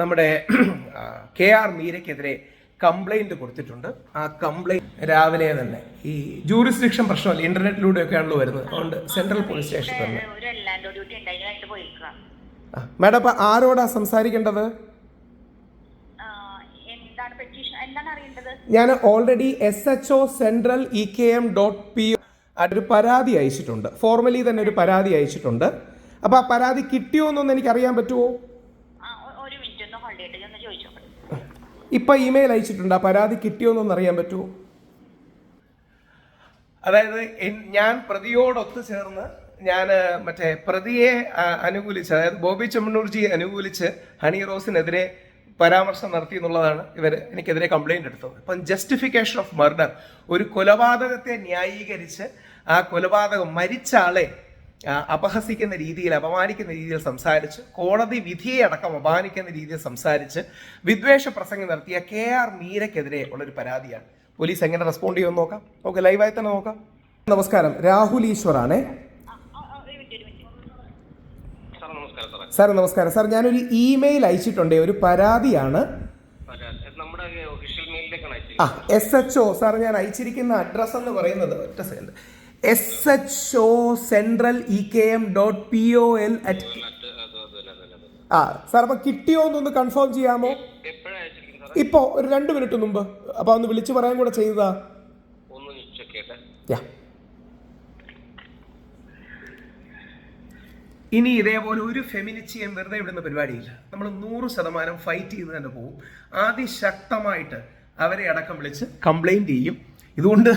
നമ്മുടെ K R മീരയ്ക്കെതിരെ complaint കൊടുത്തിട്ടുണ്ട്. ആ കംപ്ലൈന്റ് രാവിലെ തന്നെ ഈ ജൂറിസ്ഡിക്ഷൻ പ്രശ്നമല്ല ഇന്റർനെറ്റിലൂടെയൊക്കെയാണല്ലോ വരുന്നത്. അതുകൊണ്ട് സെൻട്രൽ പോലീസ് സ്റ്റേഷൻ തന്നെ. മാഡം അപ്പൊ ആരോടാ സംസാരിക്കേണ്ടത്? ഞാൻ already S H O central E K M dot P ഒരു പരാതി അയച്ചിട്ടുണ്ട്. ഫോർമലി തന്നെ ഒരു പരാതി അയച്ചിട്ടുണ്ട്. അപ്പോൾ ആ പരാതി കിട്ടിയോ എന്നൊന്ന് എനിക്ക് അറിയാൻ പറ്റുമോ മിനിറ്റ് ഒന്ന് ചോദിച്ചോട്ടെ ഇപ്പം ഇമെയിൽ അയച്ചിട്ടുണ്ട്. ആ പരാതി കിട്ടിയോ എന്നൊന്ന് അറിയാൻ പറ്റുമോ? അതായത് ഞാൻ പ്രതിയോടൊത്ത് ചേർന്ന് ഞാൻ മറ്റേ പ്രതിയെ അനുകൂലിച്ച് അതായത് ബോബി ചെമ്മണ്ണൂർജിയെ അനുകൂലിച്ച് ഹണി റോസിനെതിരെ പരാമർശം നടത്തി എന്നുള്ളതാണ് ഇവർ എനിക്കെതിരെ കംപ്ലൈന്റ് എടുത്തത്. അപ്പം ജസ്റ്റിഫിക്കേഷൻ ഓഫ് മർഡർ ഒരു കൊലപാതകത്തെ ന്യായീകരിച്ച് ആ കൊലപാതകം മരിച്ച ആളെ അപഹസിക്കുന്ന രീതിയിൽ അപമാനിക്കുന്ന രീതിയിൽ സംസാരിച്ച് കോടതി വിധിയെ അടക്കം അപമാനിക്കുന്ന രീതിയിൽ സംസാരിച്ച് വിദ്വേഷ പ്രസംഗം നടത്തിയ കെ ആർ മീരയ്ക്കെതിരെ ഉള്ളൊരു പരാതിയാണ്. പോലീസ് എങ്ങനെ റെസ്പോണ്ട് ചെയ്യുമെന്ന് നോക്കാം. ഓക്കെ ലൈവായി തന്നെ നോക്കാം. നമസ്കാരം. രാഹുൽ ഈശ്വറാണേ. സാർ നമസ്കാരം സാർ ഞാനൊരു ഇമെയിൽ അയച്ചിട്ടുണ്ട്. ഒരു പരാതിയാണ്. ആ എസ് എച്ച് ഒ സാർ ഞാൻ അയച്ചിരിക്കുന്ന അഡ്രസ്സ് എന്ന് പറയുന്നത് ഒറ്റ second S H O central E K M dot P O L at. ആ സാർ അപ്പൊ കിട്ടിയോ എന്നൊന്ന് കൺഫേം ചെയ്യാമോ? ഇപ്പോൾ ഒരു രണ്ട് മിനിറ്റ് മുമ്പ്. അപ്പൊ ഒന്ന് വിളിച്ചു പറയാൻ കൂടെ ചെയ്തതാ. ഇനി ഇതേപോലെ ഒരു ഫെമിനിച്ചിയും വെറുതെ വിടുന്ന പരിപാടിയില്ല. നമ്മൾ നൂറ് ശതമാനം ഫൈറ്റ് ചെയ്ത് തന്നെ പോകും. അതിശക്തമായിട്ട് അവരെ അടക്കം വിളിച്ച് കംപ്ലൈന്റ് ചെയ്യും. ഇതുകൊണ്ട്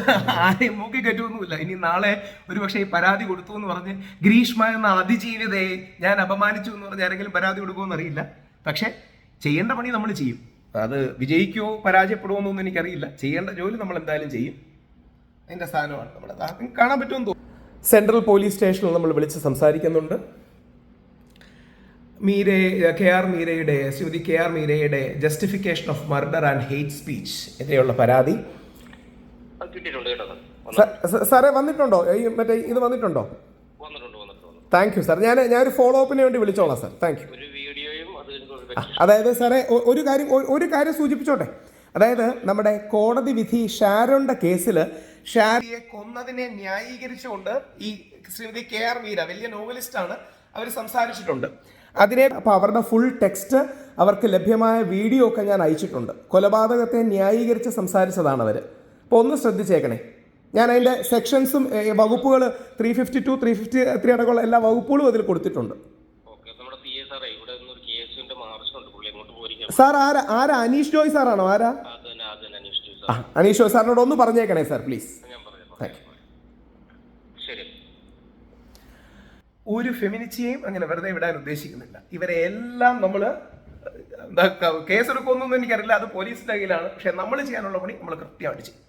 ആരെയും മൂക്കി കയറ്റുമൊന്നുമില്ല ഇനി നാളെ ഒരുപക്ഷെ ഈ പരാതി കൊടുത്തു എന്ന് പറഞ്ഞ് ഗ്രീഷ്മ എന്ന അതിജീവിതയെ ഞാൻ അപമാനിച്ചു എന്ന് പറഞ്ഞ് ആരെങ്കിലും പരാതി കൊടുക്കുമെന്ന് അറിയില്ല. പക്ഷേ ചെയ്യേണ്ട പണി നമ്മൾ ചെയ്യും. അത് വിജയിക്കുമോ പരാജയപ്പെടുമോ എന്നൊന്നും എനിക്കറിയില്ല. ചെയ്യേണ്ട ജോലി നമ്മൾ എന്തായാലും ചെയ്യും. അതിന്റെ സ്ഥാനമാണ് നമ്മൾ കാണാൻ പറ്റുമെന്ന് തോന്നുന്നു. സെൻട്രൽ പോലീസ് സ്റ്റേഷനിൽ നമ്മൾ വിളിച്ച് സംസാരിക്കുന്നുണ്ട്. മീരെ കെ ആർ മീരയുടെ ശ്രീമതി കെ ആർ മീരയുടെ justification of murder and hate speech എതിരെയുള്ള പരാതി. കിട്ടിയിട്ടുണ്ട് കേട്ടോ സാറേ വന്നിട്ടുണ്ടോ? ഈ മറ്റേ ഇത് വന്നിട്ടുണ്ടോ. താങ്ക് യു സാർ ഞാൻ ഒരു ഫോളോ അപ്പിന് വേണ്ടി വിളിച്ചോളാം സാർ താങ്ക് യു അതായത് സാറേ ഒരു കാര്യം ഒരു കാര്യം സൂചിപ്പിച്ചോട്ടെ. അതായത് നമ്മുടെ കോടതി വിധി ഷാരോന്റെ കേസിൽ ഷാരിയെ കൊന്നതിനെ ന്യായീകരിച്ചുകൊണ്ട് ഈ ശ്രീമതി കെ ആർ വീര വലിയ നോവലിസ്റ്റ് ആണ് അവർ സംസാരിച്ചിട്ടുണ്ട്. അതിനെ അപ്പോൾ അവരുടെ ഫുൾ ടെക്സ്റ്റ് അവർക്ക് ലഭ്യമായ വീഡിയോ ഒക്കെ ഞാൻ അയച്ചിട്ടുണ്ട്. കൊലപാതകത്തെ ന്യായീകരിച്ച് സംസാരിച്ചതാണ് അവർ അപ്പോൾ ഒന്ന് ശ്രദ്ധിച്ചേക്കണേ. ഞാൻ അതിന്റെ സെക്ഷൻസും വകുപ്പുകൾ three fifty two three fifty three അടക്കമുള്ള എല്ലാ വകുപ്പുകളും അതിൽ കൊടുത്തിട്ടുണ്ട്. സാർ ആരാ ആരാ? അനീഷ് ജോയ് സാറാണോ? ആരാ? ആ അനീഷ് ജോയ് സാറിനോട് ഒന്ന് പറഞ്ഞേക്കണേ സാർ പ്ലീസ് ഞാൻ പറഞ്ഞു താങ്ക് യു ശരി. ഒരു ഫെമിനിറ്റിയെയും അങ്ങനെ വെറുതെ വിടാൻ ഉദ്ദേശിക്കുന്നില്ല. ഇവരെ എല്ലാം നമ്മൾ കേസെടുക്കുമെന്നൊന്നും എനിക്കറിയില്ല. അത് പോലീസിന്റെ കയ്യിലാണ്. പക്ഷെ നമ്മൾ ചെയ്യാനുള്ള പണി നമ്മൾ കൃത്യമായിട്ട് ചെയ്യും.